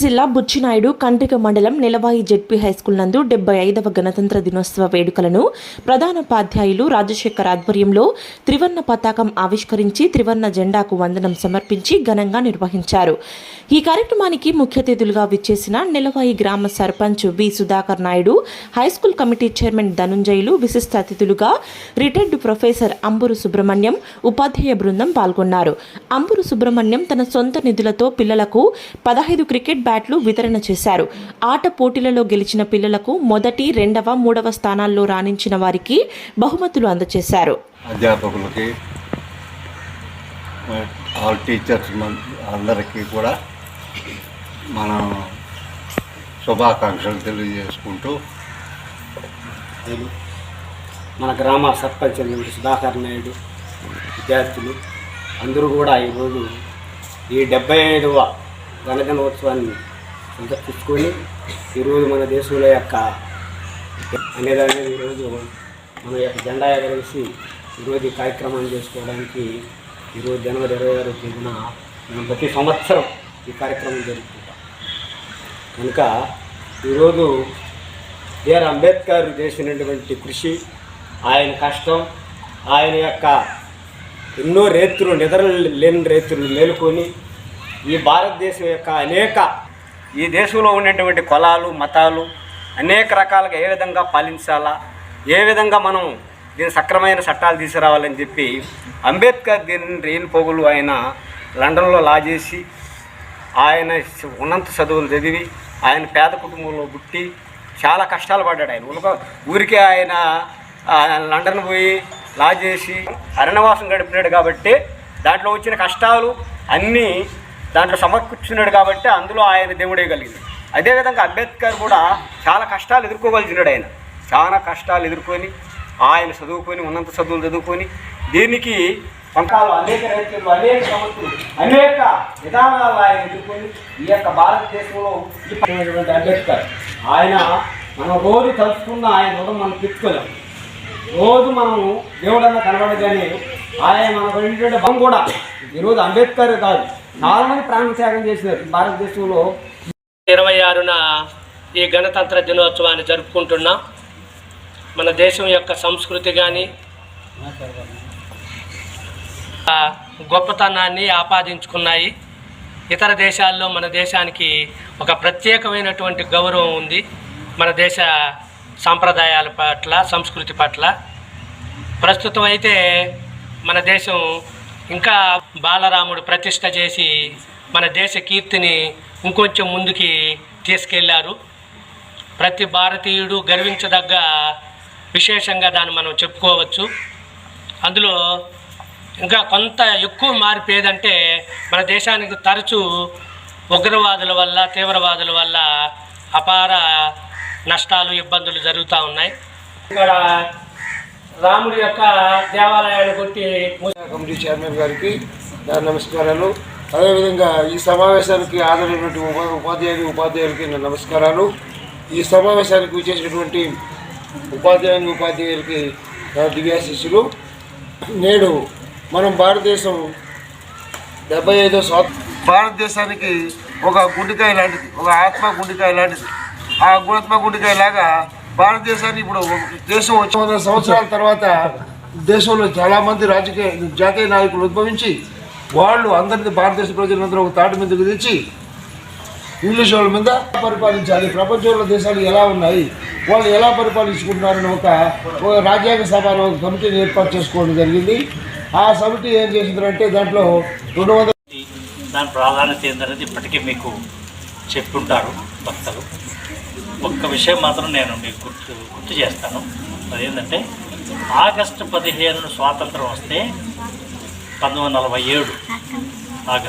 జిల్లా బుచ్చినాయుడు కండ్రిక మండలం నిలవాయి ZP high school నందు డెబ్బై ఐదవ గణతంత్ర దినోత్సవ వేడుకలను ప్రధానోపాధ్యాయులు రాజశేఖర్ ఆధ్వర్యంలో త్రివర్ణ పతాకం ఆవిష్కరించి త్రివర్ణ జెండాకు వందనం సమర్పించి ఘనంగా నిర్వహించారు. ఈ కార్యక్రమానికి ముఖ్య అతిథులుగా విచ్చేసిన నిలవాయి గ్రామ sarpanch V Sudhakar Naidu high school committee chairman Dhanunjayulu విశిష్ట అతిథులుగా రిటైర్డ్ ప్రొఫెసర్ అంబురు సుబ్రహ్మణ్యం ఉపాధ్యాయ బృందం పాల్గొన్నారు. అంబురు సుబ్రహ్మణ్యం తన సొంత నిధులతో పిల్లలకు పదహైదు క్రికెట్ బ్యాట్లు వితరణ చేశారు. ఆట పోటీలలో గెలిచిన పిల్లలకు మొదటి రెండవ మూడవ స్థానాల్లో రాణించిన వారికి బహుమతులు అందజేశారు. అధ్యాపకులకి ఆల్ టీచర్స్ అందరికీ కూడా మనం శుభాకాంక్షలు తెలియజేసుకుంటూ మన గ్రామ సర్పంచ్ అయినటువంటి సుధాకర్ నాయుడు విద్యార్థులు అందరూ కూడా ఈరోజు ఈ డెబ్బై ఐదవ గణగణోత్సవాన్ని సందర్శించుకొని ఈరోజు మన దేశంలో యొక్క అనేదాన్ని ఈరోజు మన యొక్క జెండా ఎగరేసి ఈరోజు ఈ కార్యక్రమాన్ని చేసుకోవడానికి ఈరోజు జనవరి ఇరవై ఆరో తేదీన మనం ప్రతి సంవత్సరం ఈ కార్యక్రమం జరుపుకుంటాం. కనుక ఈరోజు బిఆర్ అంబేద్కర్ చేసినటువంటి కృషి ఆయన కష్టం ఆయన యొక్క ఎన్నో రేతులు నిద్ర లేని రేతులు మేలుకొని ఈ భారతదేశం యొక్క అనేక ఈ దేశంలో ఉన్నటువంటి కులాలు మతాలు అనేక రకాలుగా ఏ విధంగా పాలించాలా ఏ విధంగా మనం దీని సక్రమైన చట్టాలు తీసుకురావాలని చెప్పి అంబేద్కర్ దీనిని రేణు పోగులు ఆయన లండన్లో లా చేసి ఆయన ఉన్నంత చదువులు చదివి ఆయన పేద కుటుంబంలో పుట్టి చాలా కష్టాలు పడ్డాడు ఆయన. ఉలక ఊరికే ఆయన లండన్ పోయి లా చేసి అరణవాసం గడిపినాడు కాబట్టి దాంట్లో వచ్చిన కష్టాలు అన్నీ దాంట్లో సమకూర్చున్నాడు కాబట్టి అందులో ఆయన దేవుడేయగలిగింది అదేవిధంగా అంబేద్కర్ కూడా చాలా కష్టాలు ఎదుర్కోగలిగినాడు ఆయన. చాలా కష్టాలు ఎదుర్కొని ఆయన చదువుకొని ఉన్నంత చదువులు చదువుకొని దీనికి పంకాలు అనేక రైతులు అనేక సమస్యలు అనేక విధానాలు ఆయన ఎదుర్కొని ఈ యొక్క భారతదేశంలో అంబేద్కర్ ఆయన మనం రోజు తలుచుకున్న ఆయన రుణం మనం తెచ్చుకోలేం రోజు మనము దేవుడన్న కనబడగానే ఆయన మనకు బలం కూడా. ఈరోజు అంబేద్కర్ కాదు. చాలా మంది ప్రాణ త్యాగం చేసినారు భారతదేశంలో. ఇరవై ఆరున ఈ గణతంత్ర దినోత్సవాన్ని జరుపుకుంటున్నాం. మన దేశం యొక్క సంస్కృతి కానీ గొప్పతనాన్ని ఆపాదించుకున్నాయి. ఇతర దేశాల్లో మన దేశానికి ఒక ప్రత్యేకమైనటువంటి గౌరవం ఉంది. మన దేశ సాంప్రదాయాల పట్ల సంస్కృతి పట్ల. ప్రస్తుతం అయితే మన దేశం ఇంకా బాలరాముడు ప్రతిష్ట చేసి మన దేశ కీర్తిని ఇంకొంచెం ముందుకి తీసుకెళ్ళారు. ప్రతి భారతీయుడు గర్వించదగ్గ విశేషంగా దాన్ని మనం చెప్పుకోవచ్చు. అందులో ఇంకా కొంత ఎక్కువ మార్పు ఏదంటే మన దేశానికి తరచూ ఉగ్రవాదుల వల్ల తీవ్రవాదుల వల్ల అపార నష్టాలు ఇబ్బందులు జరుగుతూ ఉన్నాయి. ఇక్కడ రాముడి యొక్క దేవాలయాన్ని కొట్టి కమిటీ చైర్మన్ గారికి నా నమస్కారాలు. అదేవిధంగా ఈ సమావేశానికి ఆదరైనటువంటి ఉపా ఉపాధ్యాయులు ఉపాధ్యాయులకి నా నమస్కారాలు. ఈ సమావేశానికి విచ్చేసినటువంటి ఉపాధ్యాయుని ఉపాధ్యాయులకి నా దివ్యాశిష్యులు నేడు మనం భారతదేశం డెబ్బై ఐదో స్వాత భారతదేశానికి ఒక గుండెకాయ లాంటిది ఒక ఆత్మ గుండెకాయ లాంటిది. ఆ గుణాత్మ గుండెకాయ లాగా భారతదేశాన్ని ఇప్పుడు దేశం వచ్చిన వందల సంవత్సరాల తర్వాత దేశంలో చాలామంది రాజకీయ జాతీయ నాయకులు ఉద్భవించి వాళ్ళు అందరినీ భారతదేశ ప్రజలందరూ ఒక తాటి మీదకి తెచ్చి ఇంగ్లీష్ వాళ్ళ మీద పరిపాలించాలి. ప్రపంచంలో దేశాలు ఎలా ఉన్నాయి? వాళ్ళు ఎలా పరిపాలించుకుంటున్నారని ఒక ఒక రాజ్యాంగ సభ ఒక కమిటీని ఏర్పాటు చేసుకోవడం జరిగింది. ఆ సమిటీ ఏం చేసిందంటే దాంట్లో రెండు వందల దాని ప్రాధాన్యత ఏంటనేది ఇప్పటికీ మీకు చెప్పుంటారు భక్తులు. ఒక్క విషయం మాత్రం నేను మీకు గుర్తు గుర్తు చేస్తాను. అదేంటంటే ఆగస్టు పదిహేను స్వాతంత్రం వస్తే పంతొమ్మిది వందల నలభై ఏడు. ఆగస్టు